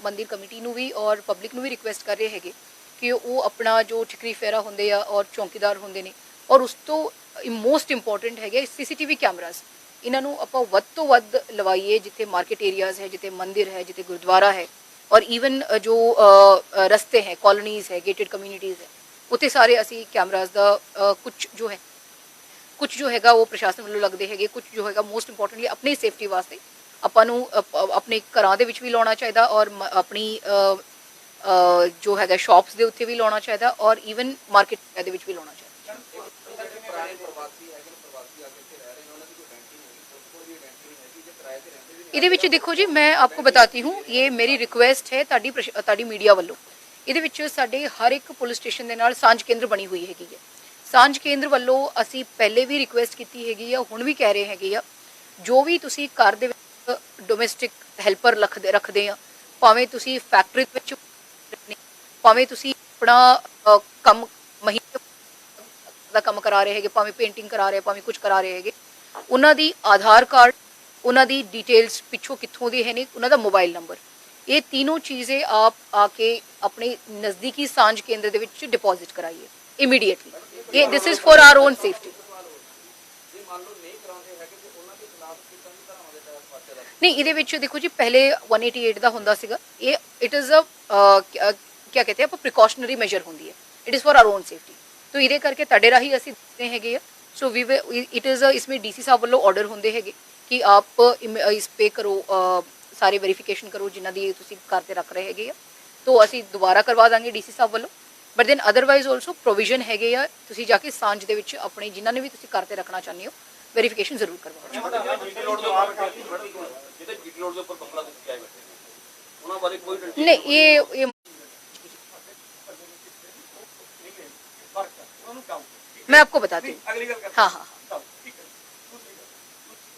ਮੰਦਿਰ ਕਮੇਟੀ ਨੂੰ ਵੀ ਔਰ ਪਬਲਿਕ ਨੂੰ ਵੀ ਰਿਕੁਐਸਟ ਕਰ ਰਹੇ ਹੈਗੇ ਕਿ ਉਹ ਆਪਣਾ ਜੋ ਠਿਕਰੀ ਫੇਰਾ ਹੁੰਦੇ ਆ ਔਰ ਚੌਕੀਦਾਰ ਹੁੰਦੇ ਨੇ ਔਰ ਉਸ ਤੋਂ ਮੋਸਟ ਇੰਪੋਰਟੈਂਟ ਹੈਗੇ ਸੀਸੀਟੀਵੀ ਕੈਮਰਾਸ ਇਹਨਾਂ ਨੂੰ ਆਪਾਂ ਵੱਧ ਤੋਂ ਵੱਧ ਲਵਾਈਏ ਜਿੱਥੇ ਮਾਰਕੀਟ ਏਰੀਆਜ਼ ਹੈ, ਜਿੱਥੇ ਮੰਦਿਰ ਹੈ, ਜਿੱਥੇ ਗੁਰਦੁਆਰਾ ਹੈ ਔਰ ਈਵਨ ਜੋ ਰਸਤੇ ਹੈ ਕਾਲੋਨੀਜ਼ ਹੈ ਗੇਟਡ ਕਮਿਊਨਿਟੀਜ਼ ਹੈ, ਉੱਥੇ ਸਾਰੇ ਅਸੀਂ ਕੈਮਰਾਜ਼ ਦਾ ਕੁਝ ਜੋ ਹੈ ਕੁਝ ਜੋ ਹੈਗਾ ਉਹ ਪ੍ਰਸ਼ਾਸਨ ਵੱਲੋਂ ਲੱਗਦੇ ਹੈਗੇ ਕੁਝ ਜੋ ਹੈਗਾ ਮੋਸਟ ਇੰਪੋਰਟੈਂਟਲੀ ਆਪਣੀ ਸੇਫਟੀ ਵਾਸਤੇ ਆਪਾਂ ਨੂੰ ਆਪਣੇ ਘਰਾਂ ਦੇ ਵਿੱਚ ਵੀ ਲਾਉਣਾ ਚਾਹੀਦਾ ਔਰ ਆਪਣੀ ਜੋ ਹੈਗਾ ਸ਼ਾਪਸ ਦੇ ਉੱਤੇ ਵੀ ਲਾਉਣਾ ਚਾਹੀਦਾ ਔਰ ਈਵਨ ਮਾਰਕੀਟ ਦੇ ਵਿੱਚ ਵੀ ਲਾਉਣਾ ਚਾਹੀਦਾ ਪੁਰਾਣੇ ਪ੍ਰਵਾਸੀ ਹੈਗੇ ਨੇ ਪ੍ਰਵਾਸੀ ਆ ਕੇ ਇੱਥੇ ਰਹਿ ਰਹੇ ਨੇ ਉਹਨਾਂ ਦੀ ਕੋਈ ਆਇਡੈਂਟੀ ਨਹੀਂ ਹੈਗੀ ਪੁਲਿਸ ਕੋਲ ਵੀ ਆਇਡੈਂਟੀ ਨਹੀਂ ਹੈਗੀ ਜੇ ਕਿਰਾਏ ਤੇ ਰਹਿੰਦੇ ਵੀ ਇਹਦੇ ਵਿੱਚ ਦੇਖੋ ਜੀ, ਮੈਂ ਆਪਕੋ ਬਤਾਤੀ ਹੂੰ, ਇਹ ਮੇਰੀ ਰਿਕੁਐਸਟ ਹੈ ਤੁਹਾਡੀ ਤੁਹਾਡੀ ਮੀਡੀਆ ਵੱਲੋਂ। ਇਹਦੇ ਵਿੱਚ ਸਾਡੇ ਹਰ ਇੱਕ ਪੁਲਿਸ ਸਟੇਸ਼ਨ ਦੇ ਨਾਲ ਸਾਂਝ ਕੇਂਦਰ ਬਣੀ ਹੋਈ ਹੈਗੀ ਹੈ। ਸਾਂਝ ਕੇਂਦਰ ਵੱਲੋਂ ਅਸੀਂ ਪਹਿਲੇ ਵੀ ਰਿਕੁਐਸਟ ਕੀਤੀ ਹੈਗੀ ਆ, ਹੁਣ ਵੀ ਕਹਿ ਰਹੇ ਹੈਗੇ ਆ। ਜੋ ਵੀ ਤੁਸੀਂ ਘਰ ਦੇ ਵਿੱਚ ਡੋਮੈਸਟਿਕ ਹੈਲਪਰ ਰੱਖਦੇ ਰੱਖਦੇ ਆ, ਭਾਵੇਂ ਤੁਸੀਂ ਫੈਕਟਰੀ ਵਿੱਚ ਭਾਵੇਂ ਤੁਸੀਂ ਆਪਣਾ ਕੰਮ ਮਹੀਨੇ ਦਾ ਕੰਮ ਕਰਾ ਰਹੇ ਹੈਗੇ, ਭਾਵੇਂ ਪੇਂਟਿੰਗ ਕਰਾ ਰਹੇ, ਭਾਵੇਂ ਕੁਝ ਕਰਾ ਰਹੇ ਹੈਗੇ, ਉਹਨਾਂ ਦੀ ਆਧਾਰ ਕਾਰਡ ਉਹਨਾਂ ਦੀ ਡਿਟੇਲਸ ਪਿੱਛੋਂ ਕਿੱਥੋਂ ਦੇ ਹੈ ਨੇ ਉਹਨਾਂ ਦਾ ਮੋਬਾਈਲ ਨੰਬਰ ਇਹ ਤਿੰਨੋਂ ਚੀਜ਼ੇ ਆਪ ਆ ਕੇ ਆਪਣੇ ਨਜ਼ਦੀਕੀ ਸਾਂਝ ਕੇਂਦਰ ਦੇ ਵਿੱਚ ਡਿਪੋਜ਼ਿਟ ਕਰਾਈਏ ਇਮੀਡੀਏਟਲੀ ਇਹ this is for our own safety ਨਹੀਂ, ਇਹਦੇ ਵਿੱਚ ਦੇਖੋ ਜੀ, ਪਹਿਲੇ 188 ਦਾ ਹੁੰਦਾ ਸੀਗਾ। ਇਹ ਇਟ ਇਜ਼ ਅ ਕੀ ਕਹਿੰਦੇ ਆ ਪ੍ਰੀਕਾਸ਼ਨਰੀ ਮੈਜਰ ਹੁੰਦੀ ਹੈ। It is for our own safety ਤੋ ਇਹਦੇ ਕਰਕੇ ਤੁਹਾਡੇ ਰਾਹੀਂ ਅਸੀਂ ਹੈਗੇ ਆ। ਸੋ ਵੀ ਇਟ ਇਜ਼ ਅ ਇਸਮੇ ਡੀਸੀ ਸਾਹਿਬ ਵੱਲੋਂ ਆਰਡਰ ਹੁੰਦੇ ਹੈਗੇ। ਕਿ ਆਪ ਇਮ- ਇਸ ਪੇ ਕਰੋ ਅ, ਸਾਰੇ ਵੈਰੀਫਿਕੇਸ਼ਨ ਕਰੋ ਜਿਨ੍ਹਾਂ ਦੀ ਤੁਸੀਂ ਘਰ ਤੇ ਰੱਖ ਰਹੇ ਹੈਗੇ ਆ ਤੋਂ ਅਸੀਂ ਦੁਬਾਰਾ ਕਰਵਾ ਦਾਂਗੇ ਡੀਸੀ ਸਾਹਿਬ ਵੱਲੋਂ but then otherwise also provision ਹੈਗੇ ਆ ਤੁਸੀਂ ਜਾ ਕੇ ਸਾਂਝ ਦੇ ਵਿੱਚ ਆਪਣੇ ਜਿਨ੍ਹਾਂ ਨੇ ਵੀ ਤੁਸੀਂ ਘਰ ਤੇ ਰੱਖਣਾ ਚਾਹੁੰਦੇ ਹੋ ਵੈਰੀਫਿਕੇਸ਼ਨ ਜ਼ਰੂਰ ਕਰਵਾਓ ਜੀਟੀ ਰੋਡ ਦੇ ਉੱਪਰ ਜਿਹਦੇ ਜੀਟੀ ਰੋਡ ਦੇ ਉੱਪਰ ਬੰਗਲਾ ਦੇ ਕਿਹਾ ਬੈਠੇ ਨੇ। ਉਹਨਾਂ ਬਾਰੇ ਕੋਈ ਡਿਟੇਲ ਨਹੀਂ ਇਹ ਇਹ मैं आपको बताती हूँ ਅਗਲੀ ਗੱਲ हाँ हाँ हाँ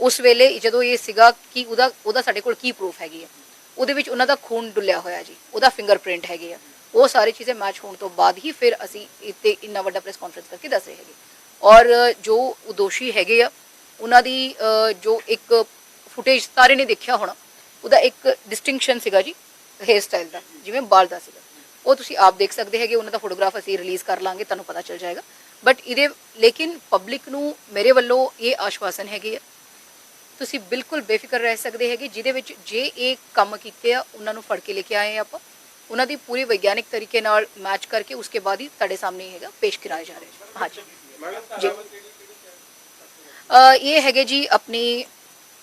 ਉਸ ਵੇਲੇ ਜਦੋਂ ਇਹ ਸੀਗਾ ਕਿ ਉਹਦਾ ਉਹਦਾ ਸਾਡੇ ਕੋਲ ਕੀ ਪ੍ਰੂਫ ਹੈਗੀ ਹੈ ਉਹਦੇ ਵਿੱਚ ਉਹਨਾਂ ਦਾ ਖੂਨ ਡੁੱਲਿਆ ਹੋਇਆ ਜੀ, ਉਹਦਾ ਫਿੰਗਰਪ੍ਰਿੰਟ ਹੈਗੇ ਆ। ਉਹ ਸਾਰੀ ਚੀਜ਼ਾਂ ਮੈਚ ਹੋਣ ਤੋਂ ਬਾਅਦ ਹੀ ਫਿਰ ਅਸੀਂ ਇੱਥੇ ਇੰਨਾ ਵੱਡਾ ਪ੍ਰੈਸ ਕਾਨਫਰੰਸ ਕਰਕੇ ਦੱਸ ਰਹੇ ਹੈਗੇ। ਔਰ ਜੋ ਦੋਸ਼ੀ ਹੈਗੇ ਆ, ਉਹਨਾਂ ਦੀ ਜੋ ਇੱਕ ਫੁਟੇਜ ਸਾਰੇ ਨੇ ਦੇਖਿਆ ਹੋਣਾ, ਉਹਦਾ ਇੱਕ ਡਿਸਟਿੰਕਸ਼ਨ ਸੀਗਾ ਜੀ ਹੇਅਰ ਸਟਾਈਲ ਦਾ, ਜਿਵੇਂ ਬਾਲ ਦਾ ਸੀਗਾ। ਉਹ ਤੁਸੀਂ ਆਪ ਦੇਖ ਸਕਦੇ ਹੈਗੇ, ਉਹਨਾਂ ਦਾ ਫੋਟੋਗ੍ਰਾਫ ਅਸੀਂ ਰਿਲੀਜ਼ ਕਰ ਲਾਂਗੇ, ਤੁਹਾਨੂੰ ਪਤਾ ਚੱਲ ਜਾਏਗਾ। ਬਟ ਇਹਦੇ, ਲੇਕਿਨ ਪਬਲਿਕ ਨੂੰ ਮੇਰੇ ਵੱਲੋਂ ਇਹ ਆਸ਼ਵਾਸਨ ਹੈਗੇ ਆ ਤੁਸੀਂ ਬਿਲਕੁਲ ਬੇਫਿਕਰ ਰਹਿ ਸਕਦੇ ਹੈਗੇ, ਜਿਹਦੇ ਵਿੱਚ ਜੇ ਇਹ ਕੰਮ ਕੀਤੇ ਆ, ਉਹਨਾਂ ਨੂੰ ਫੜ ਕੇ ਲੈ ਕੇ ਆਏ ਆ ਆਪਾਂ। ਉਹਨਾਂ ਦੀ ਪੂਰੀ ਵਿਗਿਆਨਿਕ ਤਰੀਕੇ ਨਾਲ ਮੈਚ ਕਰਕੇ ਉਸਕੇ ਬਾਅਦ ਹੀ ਤੁਹਾਡੇ ਸਾਹਮਣੇ ਹੈਗਾ, ਪੇਸ਼ ਕਰਾਇਆ ਜਾ ਰਿਹਾ ਹਾਂਜੀ। ਜੀ। ਇਹ ਹੈਗੇ ਜੀ ਆਪਣੀ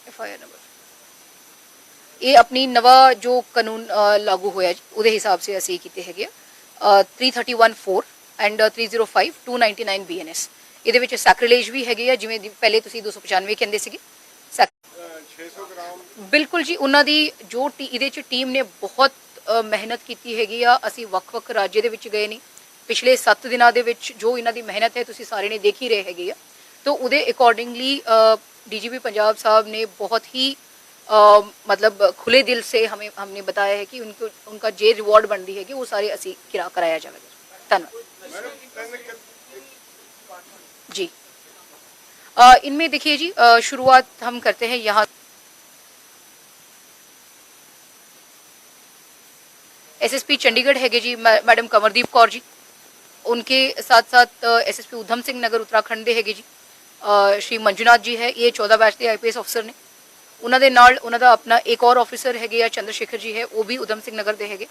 ਐਫ ਆਈ ਆਰ ਨੰਬਰ ਇਹ ਆਪਣੀ ਨਵਾਂ ਜੋ ਕਾਨੂੰਨ ਲਾਗੂ ਹੋਇਆ ਉਹਦੇ ਹਿਸਾਬ ਸੇ ਅਸੀਂ ਕੀਤੇ ਹੈਗੇ ਆ। 3314 ਐਂਡ 305 299 ਬੀਐਨਐਸ ਇਹਦੇ ਵਿੱਚ ਸੈਕ੍ਰਿਲੇਜ ਵੀ ਹੈਗੇ ਆ, ਜਿਵੇਂ ਪਹਿਲੇ ਤੁਸੀਂ 295 ਕਹਿੰਦੇ ਸੀਗੇ। ਬਿਲਕੁਲ ਜੀ ਉਹਨਾਂ ਦੀ ਜੋ ਟੀ- ਇਹਦੇ ਚ ਟੀਮ ਨੇ ਬਹੁਤ ਅ, ਮਿਹਨਤ ਕੀਤੀ ਹੈਗੀ ਆ ਅਸੀਂ ਵੱਖ-ਵੱਖ ਰਾਜ ਦੇ ਵਿੱਚ ਗਏ ਨਹੀਂ ਪਿਛਲੇ 7 ਦਿਨਾਂ ਦੇ ਵਿੱਚ ਜੋ ਇਹਨਾਂ ਦੀ ਮਿਹਨਤ ਹੈ ਤੁਸੀਂ ਸਾਰੇ ਨੇ ਦੇਖ ਹੀ ਰਹੇ ਹੈਗੇ ਆ तो ਉਹਦੇ ਅਕੋਰਡਿੰਗਲੀ डीजीपी पंजाब साहब ने बहुत ही अ, मतलब खुले दिल से हमें हमने बताया है कि उनको उनका जे रिवॉर्ड बनती है कि वो सारे असी किरा कराया जाएगा धन्यवाद ਮੈਡਮ ਤਿੰਨ ਕਿ- जी अ, इनमें देखिए जी अ, शुरुआत हम करते हैं यहाँ एसएसपी चंडीगढ़ है जी मै- मैडम कंवरदीप कौर जी उनके साथ साथ एसएसपी उधम सिंह नगर उत्तराखंड ਦੇ ਹੈਗੇ ਜੀ ਅ, ਸ਼੍ਰੀ ਮੰਜੂਨਾਥ ਜੀ ਹੈ ਇਹ 14 ਬੈਚ ਦੇ ਆਈਪੀਐਸ ਅਫਸਰ ਨੇ ਉਹਨਾਂ ਦੇ ਨਾਲ ਉਹਨਾਂ ਦਾ ਆਪਣਾ ਇੱਕ ਹੋਰ ਆਫੀਸਰ ਹੈਗੇ ਆ ਚੰਦਰ ਸ਼ੇਖਰ ਜੀ ਹੈ ਉਹ ਵੀ ਉਧਮ ਸਿੰਘ ਨਗਰ ਦੇ ਹੈਗੇ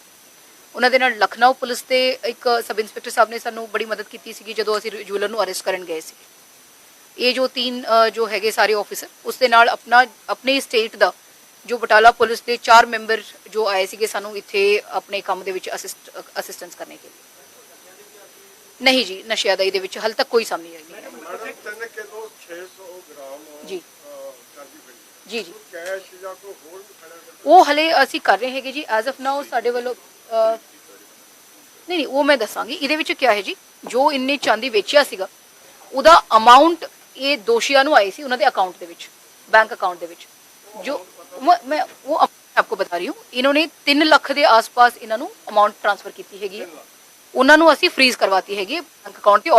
ਉਹਨਾਂ ਦੇ ਨਾਲ ਲਖਨਊ ਪੁਲਿਸ ਦੇ ਇੱਕ ਸਬ ਇੰਸਪੈਕਟਰ ਸਾਹਿਬ ਨੇ ਸਾਨੂੰ ਬੜੀ ਮਦਦ ਕੀਤੀ ਸੀਗੀ ਜਦੋਂ ਅਸੀਂ ਜੁਐਲਰ ਨੂੰ ਅਰੈਸਟ ਕਰਨ ਗਏ ਸੀ ਇਹ ਜੋ ਤਿੰਨ ਅ, ਜੋ ਹੈਗੇ ਸਾਰੇ ਆਫੀਸਰ ਉਸ ਦੇ ਨਾਲ ਆਪਣਾ ਆਪਣੇ ਸਟੇਟ ਦਾ ਜੋ ਬਟਾਲਾ ਪੁਲਿਸ ਦੇ ਚਾਰ ਮੈਂਬਰ ਜੋ ਆਏ ਸੀਗੇ ਸਾਨੂੰ ਇੱਥੇ ਆਪਣੇ ਕੰਮ ਦੇ ਵਿੱਚ ਅਸਿਸਟ ਅਸਿਸਟੈਂਸ ਕਰਨੇ ਕੇ ਲਈ ਨਹੀਂ ਜੀ ਨਸ਼ਿਆਂ ਦਾ ਵਿੱਚ ਹਾਲ ਤੱਕ ਕੋਈ ਸਾਹਮਣੇ ਆਈ ਨਹੀਂ। ਹੈ। ਮੈਡਮ ਤਿੰਨ ਕਿਲੋ 600 ਗ੍ਰਾਮ ਜੀ। ਜੀ ਜੀ। ਉਹ ਹਲੇ ਅਸੀਂ ਕਰ ਰਹੇ ਹੈਗੇ ਜੀ ਐਜ਼ ਆਫ ਨਾਓ ਸਾਡੇ ਵੱਲੋਂ ਨਹੀਂ ਨਹੀਂ ਉਹ ਮੈਂ ਦੱਸਾਂਗੀ। ਇਹਦੇ ਵਿੱਚ ਕੀ ਹੈ ਜੀ ਜੋ ਇੰਨੇ ਚਾਂਦੀ ਵੇਚਿਆ ਸੀਗਾ ਉਹਦਾ ਅਮਾਉਂਟ ਇਹ ਦੋਸ਼ੀਆਂ ਨੂੰ ਆਏ ਸੀ ਉਹਨਾਂ ਦੇ ਅਕਾਊਂਟ ਦੇ ਵਿੱਚ ਬੈਂਕ ਅਕਾਊਂਟ ਦੇ ਵਿੱਚ। ਜੋ ਮੈਂ ਉਹ ਆਪਕੋ ਬਤਾ ਰਹੀ ਹੂੰ। ਇਨ੍ਹਾਂ 3 ਲੱਖ ਦੇ ਆਸ-ਪਾਸ ਇਹਨਾਂ ਨੂੰ ਅਮਾਉਂਟ ਟ੍ਰਾਂਸਫਰ ਕੀਤੀ ਹੈਗੀ ਹੈ। ਉਹਨਾਂ ਨੂੰ ਅਸੀਂ ਫ੍ਰੀਜ਼ ਕਰਵਾਤੀ ਹੈਗੀ ਬੈਂਕ ਅਕਾਊਂਟ ਤੇ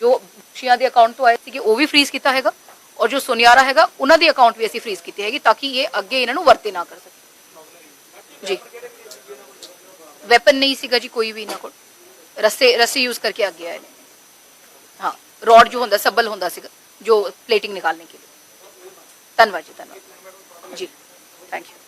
ਜੋ ਸ਼ੀਆਂ ਦੇ ਅਕਾਊਂਟ ਤੋਂ ਆਏ ਸੀਗੇ, ਉਹ ਵੀ ਫ੍ਰੀਜ਼ ਕੀਤਾ ਹੈਗਾ। ਔਰ ਜੋ ਸੁਨਿਆਰਾ ਹੈਗਾ ਉਹਨਾਂ ਦੇ ਅਕਾਊਂਟ ਵੀ ਅਸੀਂ ਫ੍ਰੀਜ਼ ਕੀਤੇ ਹੈਗੇ, ਤਾਂ ਕਿ ਇਹ ਅੱਗੇ ਇਹਨਾਂ ਨੂੰ ਵਰਤੇ ਨਾ ਕਰ ਸਕੇ। ਜੀ। ਵੈਪਨ ਨਹੀਂ ਸੀਗਾ ਜੀ, ਕੋਈ ਵੀ ਇਹਨਾਂ ਕੋਲ। ਰਸੇ ਰਸੇ ਯੂਜ਼ ਕਰਕੇ ਅੱਗੇ ਆਏ ਨੇ। ਹਾਂ ਰੋਡ ਜੋ ਹੁੰਦਾ, ਸਬਲ ਹੁੰਦਾ ਸੀਗਾ, ਜੋ ਪਲੇਟਿੰਗ ਨਿਕਾਲਣ ਕੇ ਲਈ। ਧੰਨਵਾਦ ਜੀ, ਧੰਨਵਾਦ। Thank you.